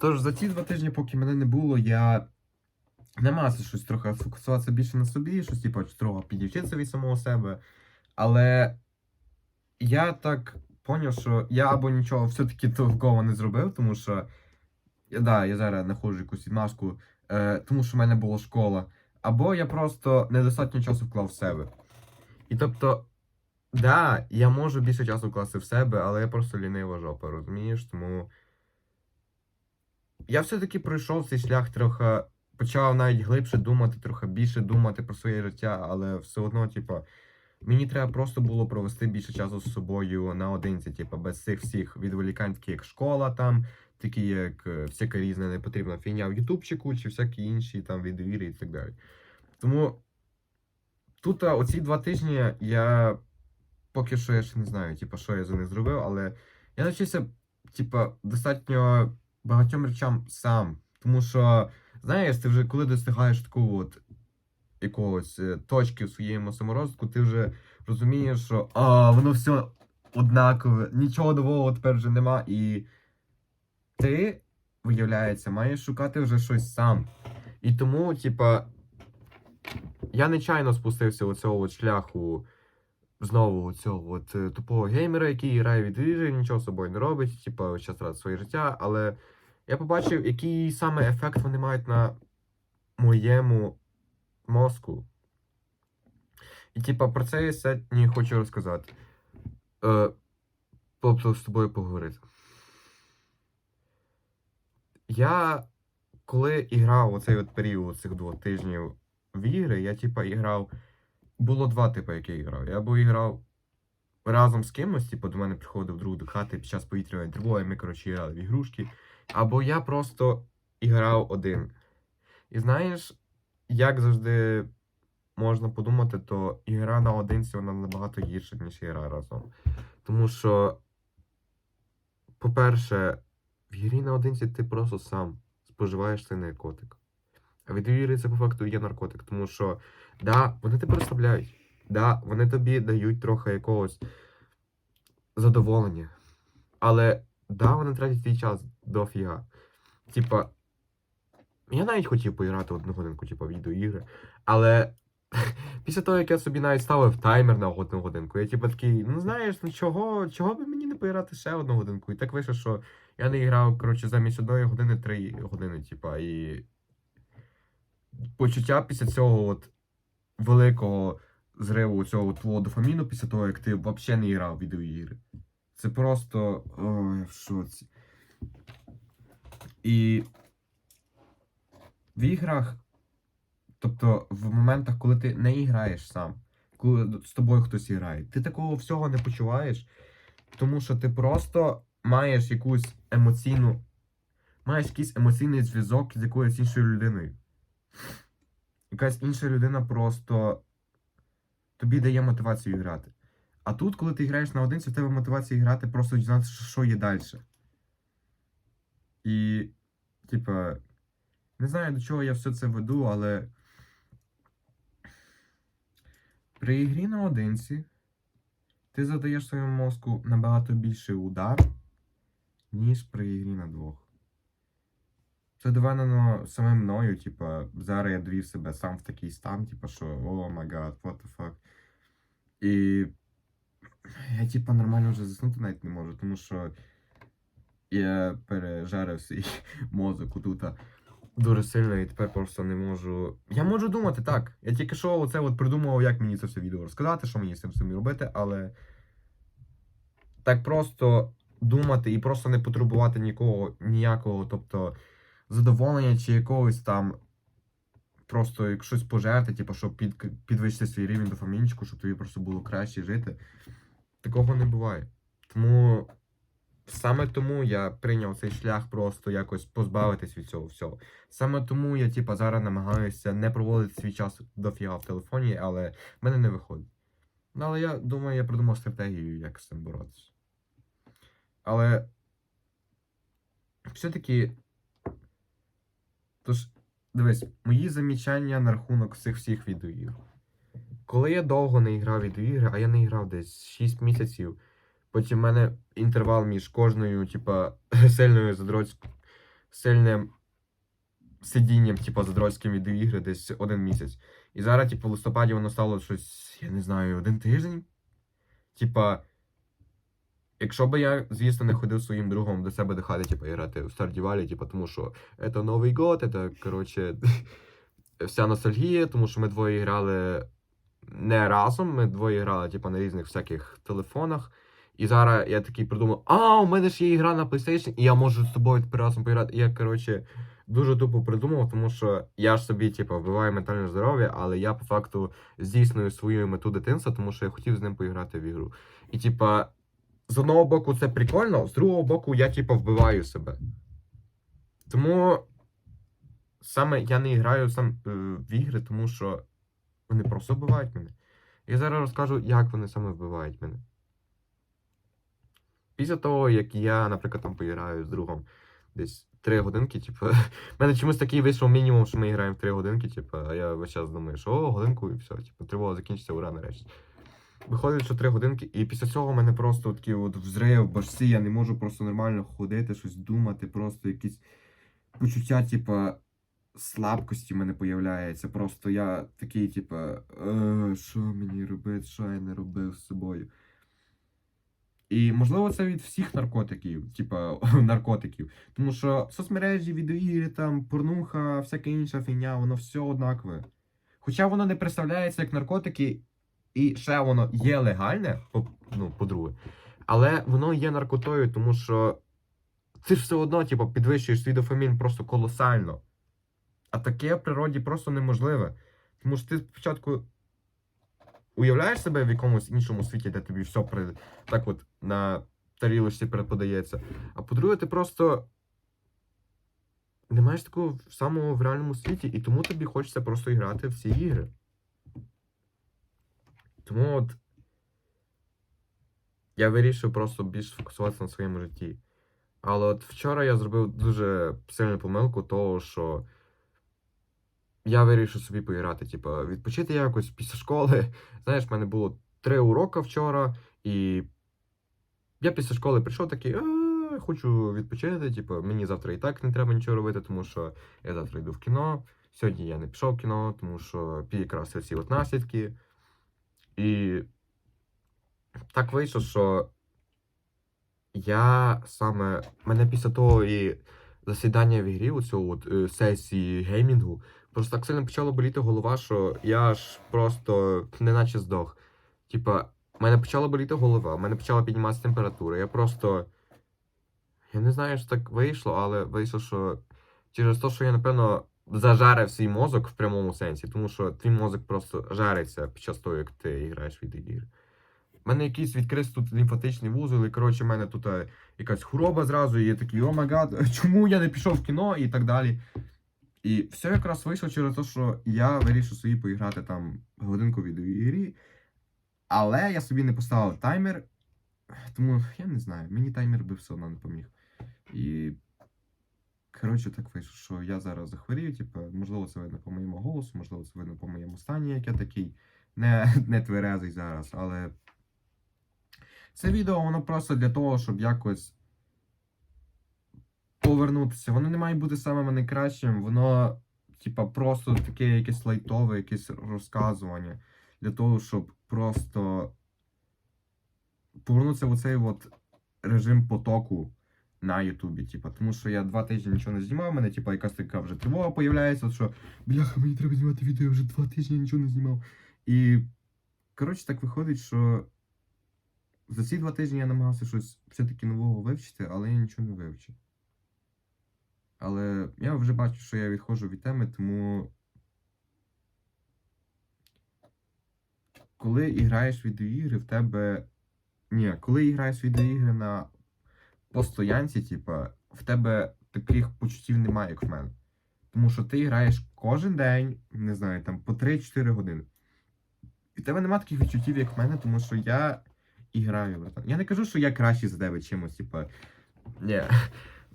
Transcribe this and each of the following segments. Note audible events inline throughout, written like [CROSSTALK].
Тож за ці два тижні, поки мене не було, я намагався щось трохи фокусуватися більше на собі, щось типу трохи підівчитися від самого себе. Але я так поняв, що я або нічого все-таки толково не зробив, тому що да, я зараз знаходжу якусь відмашку, е, тому що в мене була школа. Або я просто недостатньо часу вклав в себе. І тобто, да, я можу більше часу вкласти в себе, але я просто лінива жопа, розумієш? Тому я все-таки пройшов цей шлях трохи, почав навіть глибше думати, трохи більше думати про своє життя, але все одно, типа, мені треба просто було провести більше часу з собою наодинці, типа, без цих всіх відволікань, такі як школа там, такі як е, всяка різна непотрібна фігня в Ютубчику, чи всякі інші там відеоігри і так далі. Тому тут оці два тижні я поки що я ще не знаю, типа, що я за них зробив, але я навчився, типа, достатньо багатьом речам сам. Тому що, знаєш, ти вже коли достигаєш такого от якогось е, точки в своєму саморозвитку, ти вже розумієш, що а, воно все однакове, нічого нового тепер вже нема, і ти, виявляється, маєш шукати вже щось сам. І тому, типа, я нечайно спустився у цього шляху знову цього от е, тупого геймера, який грає від ігри, нічого собою не робить, типа, час тратить своє життя, але я побачив, який саме ефект вони мають на моєму мозку. І, типа, про це я сьогодні хочу розказати. Е, тобто з тобою поговорити. Я, коли іграв оцей от період цих двох тижнів в ігри, я, типа, іграв. Було два типи, які я грав. Я або іграв разом з кимось, типу, до мене приходив друг до хати під час повітряної тривоги, ми, коротше, грали в ігрушки. Або я просто іграв один. І знаєш, як завжди можна подумати, то ігра наодинці вона набагато гірша, ніж ігра разом. Тому що, по-перше, в ігрі наодинці ти просто сам споживаєш цей наркотик. А від ігри це по факту є наркотик, тому що, да, вони тебе розслабляють. Да, вони тобі дають трохи якогось задоволення. Але да, вони тратять твій час дофіга. Типа, я навіть хотів поіграти одну годинку, типа, відеоігри, але [LAUGHS] після того, як я собі навіть ставив таймер на одну годинку, я типа такий, ну знаєш, ну чого, чого би мені не поіграти ще одну годинку? І так вийшло, що я не грав, коротше, замість одної години три години, типа, і почуття після цього от великого зриву цього твого дофаміну після того, як ти взагалі не грав відеоігри. Це просто. Ой, в шоці. І в іграх, тобто в моментах, коли ти не граєш сам, коли з тобою хтось грає, ти такого всього не почуваєш, тому що ти просто маєш якусь емоційну. Маєш якийсь емоційний зв'язок з якоюсь іншою людиною. Якась інша людина просто тобі дає мотивацію грати. А тут, коли ти граєш наодинці, в тебе мотивація грати просто дізнатися, що є далі. І, типа, не знаю, до чого я все це веду, але при ігрі наодинці ти задаєш своєму мозку набагато більший удар, ніж при ігрі на двох. Це доведено самим мною, типа, зараз я довів себе сам в такий стан, типа, що о май гад, what the fuck. І я, типа, нормально вже заснути навіть не можу, тому що я пережарив свій [LAUGHS] мозок тут дуже сильно і тепер просто не можу. Я можу думати так. Я тільки що оце от придумував, як мені це все відео розказати, що мені з цим всім робити, але так просто думати і просто не потребувати нікого, ніякого, тобто задоволення чи якогось там. Просто як щось пожерти, типу, щоб під, підвищити свій рівень дофамінчику, щоб тобі просто було краще жити. Такого не буває. Тому саме тому я прийняв цей шлях просто якось позбавитись від цього всього. Саме тому я, типа, зараз намагаюся не проводити свій час дофіга в телефоні, але в мене не виходить. Ну, але я думаю, я придумав стратегію, як з цим боротися. Але все-таки. Тож, дивись, мої замічання на рахунок цих всіх відеоігр. Коли я довго не грав відеоігри, а я не грав десь 6 місяців, потім в мене інтервал між кожною, типа, [LAUGHS] сильною задроцькою сильним сидінням, типу, за дротським відеоігри десь один місяць. І зараз, типу, в листопаді воно стало щось, я не знаю, один тиждень. Типа, якщо би я, звісно, не ходив своїм другом до себе до хати, типу, грати в Valley, типу, тому що це Новий год, це, коротше, [LAUGHS] вся ностальгія, тому що ми двоє грали не разом, ми двоє грали, типу, на різних всяких телефонах. І зараз я такий придумав, а, у мене ж є ігра на PlayStation, і я можу з тобою тепер разом поіграти. І я, коротше, дуже тупо придумав, тому що я ж собі, типу, вбиваю ментальне здоров'я, але я по факту здійснюю свою мету дитинства, тому що я хотів з ним поіграти в ігру. І, типа, з одного боку, це прикольно, з другого боку, я, типа, вбиваю себе. Тому саме я не граю сам е, в ігри, тому що вони просто вбивають мене. Я зараз розкажу, як вони саме вбивають мене. Після того, як я, наприклад, там поіграю з другом десь 3 годинки, типу, [LAUGHS] в мене чомусь такий вийшов мінімум, що ми граємо в 3 годинки, типу, а я весь час думаю, що о, годинку і все, типу, тривога закінчиться, ура, нарешті. Виходить, що 3 годинки, і після цього в мене просто такий от взрив, башці, я не можу просто нормально ходити, щось думати, просто якісь почуття, типу, слабкості в мене появляється. Просто я такий, типу, «Е, що мені робити, що я не робив з собою. І можливо це від всіх наркотиків, типа [LAUGHS] наркотиків. Тому що соцмережі, відеоігри, там, порнуха, всяка інша фігня, воно все однакове. Хоча воно не представляється як наркотики, і ще воно є легальне, ну, по-друге, але воно є наркотою, тому що ти ж все одно, типу, підвищуєш свій дофамін просто колосально. А таке в природі просто неможливе. Тому що ти спочатку уявляєш себе в якомусь іншому світі, де тобі все при... так от на тарілочці переподається. А по-друге, ти просто не маєш такого самого в реальному світі, і тому тобі хочеться просто грати в ці ігри. Тому от я вирішив просто більш фокусуватися на своєму житті. Але от вчора я зробив дуже сильну помилку, того, що я вирішив собі поіграти, типу, відпочити якось після школи. [LAUGHS] Знаєш, в мене було три уроки вчора, і я після школи прийшов такий, «А, хочу відпочити. Типу, мені завтра і так не треба нічого робити, тому що я завтра йду в кіно. Сьогодні я не пішов в кіно, тому що якраз ці от наслідки. І так вийшло, що я саме мене після того і засідання в ігрі, у цього от е, сесії геймінгу, просто так сильно почала боліти голова, що я ж просто неначе здох. Типа, в мене почала боліти голова, в мене почала підніматися температура. Я просто. Я не знаю, що так вийшло, але вийшло, що через те, що я, напевно, зажарив свій мозок в прямому сенсі, тому що твій мозок просто жариться під час того, як ти граєш в відеоігри. У мене якийсь відкрився тут лімфатичний вузол, і коротше, в мене тут е, якась хвороба зразу, і я такий, о гад, [LAUGHS] чому я не пішов в кіно і так далі. І все якраз вийшло через те, що я вирішив собі поіграти там годинку в відеоігрі, але я собі не поставив таймер, тому я не знаю, мені таймер би все одно не поміг. І. Коротше, так вийшло, що я зараз захворію, типу, можливо, це видно по моєму голосу, можливо, це видно по моєму стані, як я такий не, [LAUGHS] не тверезий зараз, але це відео воно просто для того, щоб якось повернутися. Воно не має бути самим найкращим, воно, типа, просто таке якесь лайтове, якесь розказування для того, щоб просто повернутися в цей от режим потоку на Ютубі. Типа, тому що я два тижні нічого не знімав, мене типа якась така вже тривога появляється, що бляха, мені треба знімати відео, я вже два тижні нічого не знімав. І коротше, так виходить, що за ці два тижні я намагався щось все-таки нового вивчити, але я нічого не вивчив. Але я вже бачу, що я відходжу від теми, тому. Коли граєш відеоігри, в тебе. Ні, коли граєш відеоігри на постоянці, типа, в тебе таких почуттів немає, як в мене. Тому що ти граєш кожен день, не знаю, там по 3-4 години. І в тебе немає таких відчуттів, як в мене, тому що я і граю, братан. Я не кажу, що я кращий за тебе чимось, типа. Ні.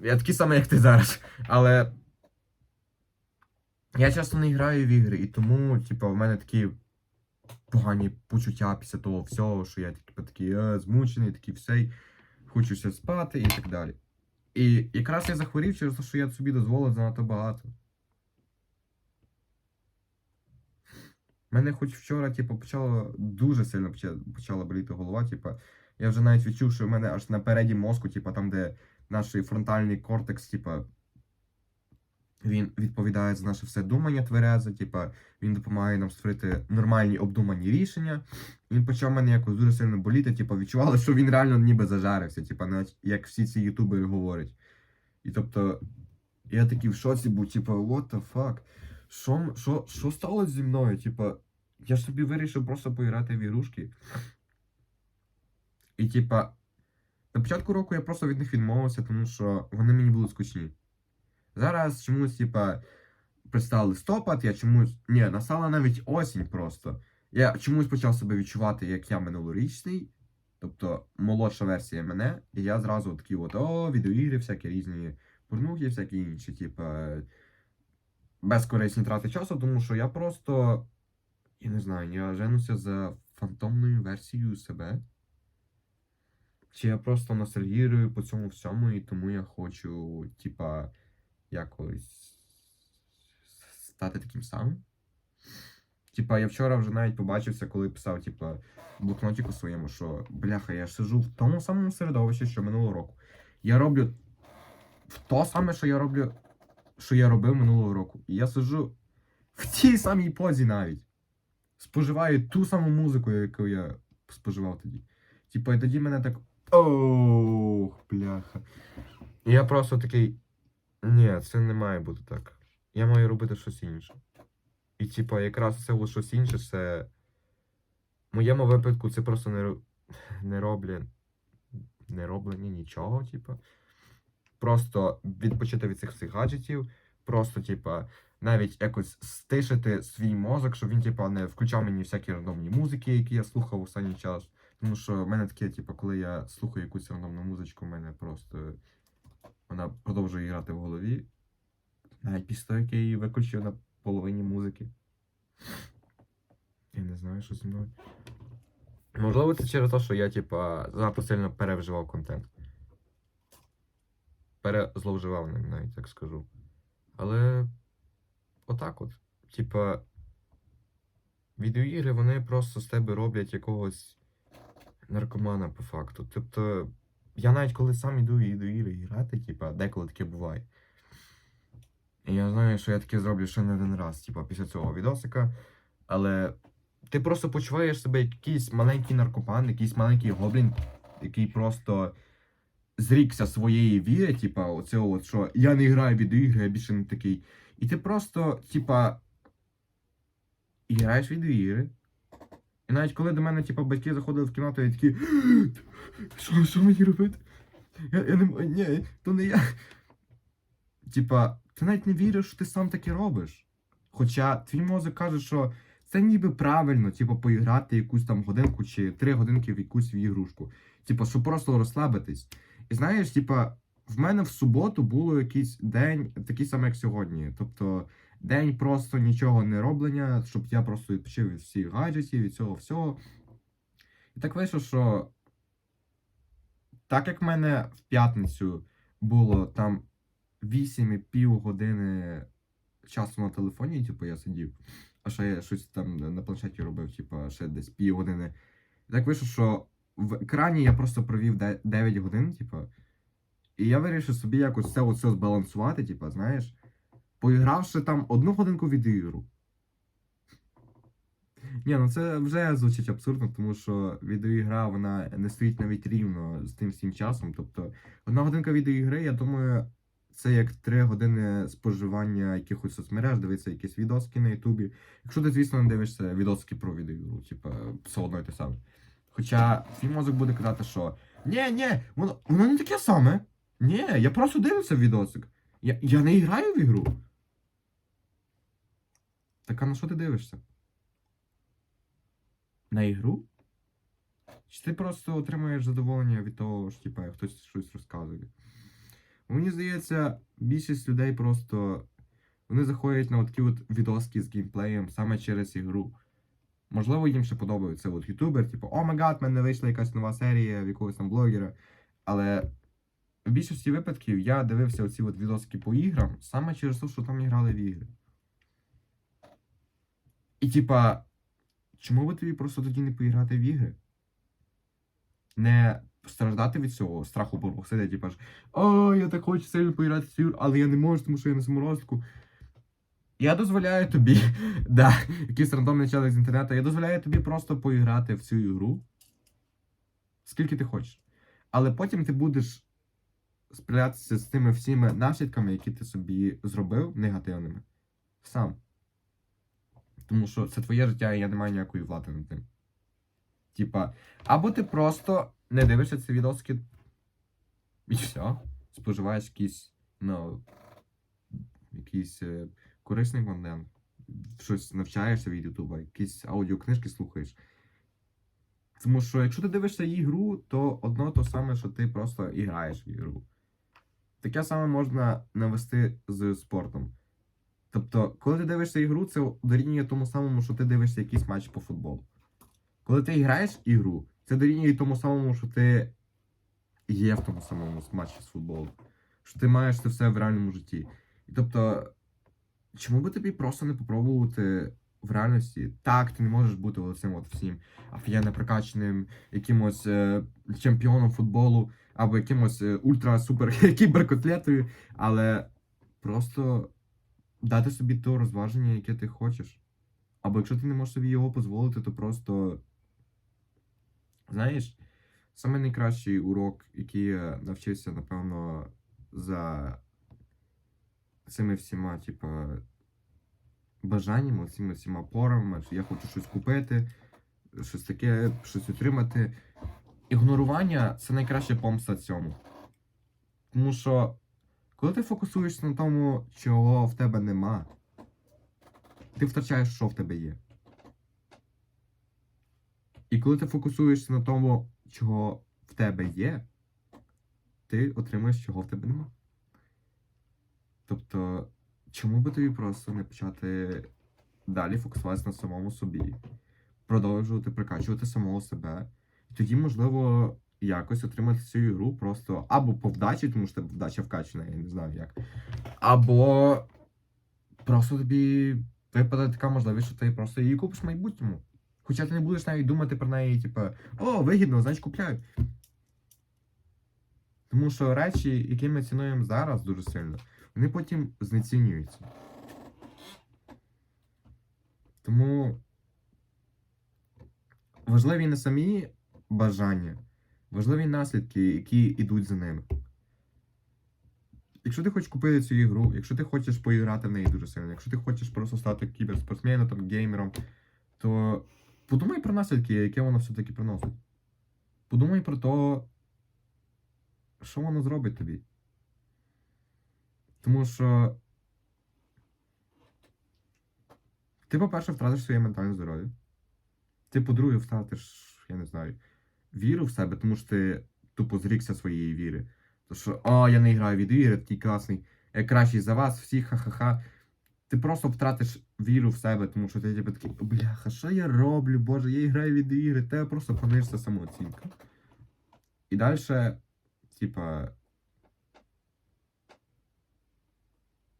Я такий самий, як ти зараз. Але. Я часто не граю в ігри, і тому, типа, в мене такі погані почуття після того всього, що я типу, такий е, змучений, такий всей, хочуся спати і так далі. І якраз я захворів через те, що я собі дозволив занадто багато. Мене хоч вчора, типу, почало дуже сильно почала боліти голова. Типу, я вже навіть відчув, що в мене аж напереді мозку, типу, там, де наш фронтальний кортекс, типу, він відповідає за наше все думання тверезе, типу, він допомагає нам створити нормальні обдумані рішення. Він почав мене якось дуже сильно боліти, типу, відчували, що він реально ніби зажарився, типу, навіть як всі ці ютубери говорять. І тобто, я такий в шоці був, типу, what the fuck? Що, що, що сталося зі мною? Типа, я собі вирішив просто поіграти в ігрушки. І, типа, на початку року я просто від них відмовився, тому що вони мені були скучні. Зараз чомусь, типа, пристав листопад, я чомусь. Ні, настала навіть осінь просто. Я чомусь почав себе відчувати, як я минулорічний, тобто молодша версія мене, і я зразу такий от, о, відеоігри, всякі різні порнухи, всякі інші, типа безкорисні трати часу, тому що я просто. Я не знаю, я женуся за фантомною версією себе. Чи я просто ностальгірую по цьому всьому, і тому я хочу, типа, якось стати таким самим. Типа, я вчора вже навіть побачився, коли писав, типа, в блокнотику своєму, що бляха, я сижу в тому самому середовищі, що минулого року. Я роблю в то саме, що я роблю що я робив минулого року. І я сиджу в тій самій позі навіть. Споживаю ту саму музику, яку я споживав тоді. Типа, і тоді мене так. Ох, бляха. І я просто такий. Ні, це не має бути так. Я маю робити щось інше. І, типа, якраз це от щось інше, це. В моєму випадку це просто не, не роблять. Не роблення нічого, типа просто відпочити від цих всіх гаджетів, просто, типа, навіть якось стишити свій мозок, щоб він, типа, не включав мені всякі рандомні музики, які я слухав останній час. Тому що в мене таке, типа, коли я слухаю якусь рандомну музичку, в мене просто вона продовжує грати в голові. Навіть після того, як я її виключив на половині музики. Я не знаю, що зі мною. Можливо, це через те, що я, типа, занадто сильно перевживав контент перезловживав ним, навіть так скажу. Але отак от. Типа, відеоігри вони просто з тебе роблять якогось наркомана по факту. Тобто, я навіть коли сам іду в відеоігри грати, типа, деколи таке буває. І я знаю, що я таке зроблю ще не один раз, типа, після цього відосика. Але ти просто почуваєш себе як якийсь маленький наркоман, якийсь маленький гоблін, який просто зрікся своєї віри, типа, оцього, от, що я не граю в відеоігри, я більше не такий. І ти просто, типа, граєш в відеоігри. І навіть коли до мене, типа, батьки заходили в кімнату, я такі. Що, що мені робити? Я, я не ні, то не я. Типа, ти навіть не віриш, що ти сам таке робиш. Хоча твій мозок каже, що це ніби правильно, типу, поіграти якусь там годинку чи три годинки в якусь в ігрушку. Типу, щоб просто розслабитись. І знаєш, типа, в мене в суботу було якийсь день, такий самий, як сьогодні. Тобто, день просто нічого не роблення, щоб я просто відпочив від всіх гаджетів, від цього всього. І так вийшло, що так як в мене в п'ятницю було там 8,5 години часу на телефоні, типу, я сидів, а ще я щось там на планшеті робив, типу, ще десь пів години. І так вийшло, що в екрані я просто провів 9 годин, типу. І я вирішив собі якось це оце збалансувати, типу, знаєш, поігравши там одну годинку в відеоігру. Ні, ну це вже звучить абсурдно, тому що відеоігра вона не стоїть навіть рівно з тим всім часом. Тобто, одна годинка відеоігри, я думаю, це як 3 години споживання якихось соцмереж, дивитися якісь відоски на Ютубі. Якщо ти, звісно, не дивишся відоски про відеоігру, типу, все одно й те саме. Хоча твій мозок буде казати, що ні, ні, воно, воно не таке саме. Ні, я просто дивлюся відосик. Я, я не граю в ігру. Так а на що ти дивишся? На ігру? Чи ти просто отримуєш задоволення від того, що типа, хтось щось розказує? Мені здається, більшість людей просто вони заходять на такі от відоски з геймплеєм саме через ігру. Можливо, їм ще подобається от ютубер, типу, о май гад, в мене вийшла якась нова серія в якогось там блогера. Але в більшості випадків я дивився оці от відоски по іграм саме через те, що там грали в ігри. І типа, чому би тобі просто тоді не поіграти в ігри? Не страждати від цього страху сидіти, типа ж, о, я так хочу сильно поіграти в цю але я не можу, тому що я на саморозку. Я дозволяю тобі, [LAUGHS] да, якийсь рандомний челик з інтернету, я дозволяю тобі просто поіграти в цю ігру. Скільки ти хочеш. Але потім ти будеш справлятися з тими всіми наслідками, які ти собі зробив негативними. Сам. Тому що це твоє життя, і я не маю ніякої влади над ним. Типа, або ти просто не дивишся ці відоски і все. Споживаєш якийсь, ну, якийсь е, корисний контент, щось навчаєшся від Ютуба, якісь аудіокнижки слухаєш. Тому що якщо ти дивишся ігру, то одно то саме, що ти просто і граєш в ігру. Таке саме можна навести з спортом. Тобто, коли ти дивишся ігру, це дорівнює тому самому, що ти дивишся якийсь матч по футболу. Коли ти граєш ігру, це дорівнює тому самому, що ти є в тому самому матчі з футболу. Що ти маєш це все в реальному житті. І тобто, чому би тобі просто не попробувати в реальності? Так, ти не можеш бути оцим от всім офігенно прокачаним якимось е, чемпіоном футболу або якимось е, ультра-супер [LAUGHS] кіберкотлетою, але просто дати собі то розваження, яке ти хочеш. Або якщо ти не можеш собі його дозволити, то просто. Знаєш, саме найкращий урок, який я навчився, напевно, за цими всіма, типа, бажаннями, цими всіма порами, що я хочу щось купити, щось таке, щось отримати. Ігнорування це найкраща помста цьому. Тому що, коли ти фокусуєшся на тому, чого в тебе нема, ти втрачаєш, що в тебе є. І коли ти фокусуєшся на тому, чого в тебе є, ти отримаєш, чого в тебе нема. Тобто, чому би тобі просто не почати далі фокусуватися на самому собі, продовжувати прокачувати самого себе, і тоді, можливо, якось отримати цю ігру просто або по вдачі, тому що тебе вдача вкачана, я не знаю як. Або просто тобі випаде така можливість, що ти просто її купиш в майбутньому. Хоча ти не будеш навіть думати про неї, типу, о, вигідно, значить купляю. Тому що речі, які ми цінуємо зараз дуже сильно, вони потім знецінюються. Тому важливі не самі бажання, важливі наслідки, які йдуть за ними. Якщо ти хочеш купити цю ігру, якщо ти хочеш поіграти в неї дуже сильно, якщо ти хочеш просто стати кіберспортсменом, там, геймером, то подумай про наслідки, які воно все-таки приносить. Подумай про те, що воно зробить тобі. Тому що ти, по-перше, втратиш своє ментальне здоров'я. Ти, по-друге, втратиш, я не знаю, віру в себе, тому що ти тупо зрікся своєї віри. То що, о, я не граю від ігри, такий класний, я кращий за вас, всіх, ха-ха-ха. Ти просто втратиш віру в себе, тому що ти типу такий, бляха, що я роблю, боже, я граю від ігри, тебе просто понижиться самооцінка. І далі, типа.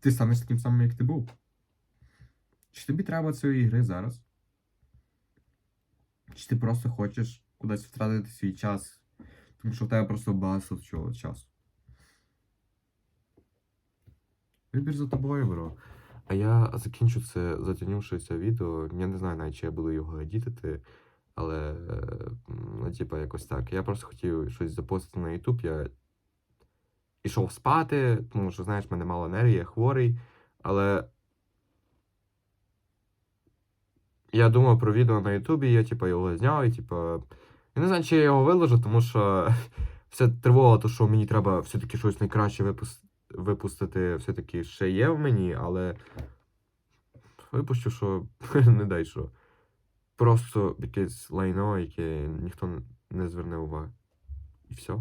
Ти станеш таким самим, як ти був. Чи тобі треба цієї ігри зараз? Чи ти просто хочеш кудись втратити свій час, тому що в тебе просто багато чого часу. Вибір за тобою, бро. А я закінчу це, затягнувши це відео. Я не знаю навіть, чи я буду його едітити, але ну, типа, якось так. Я просто хотів щось запостити на YouTube. Я ішов спати, тому що, знаєш, в мене мало енергії, я хворий. Але я думав про відео на Ютубі, я типа його зняв і типа. Я не знаю, чи я його виложу, тому що [LAUGHS] вся тривога, то що мені треба все-таки щось найкраще випус... випустити, все-таки ще є в мені, але випущу, що [LAUGHS] не дай що. Просто якесь лайно, яке ніхто не зверне уваги. І все.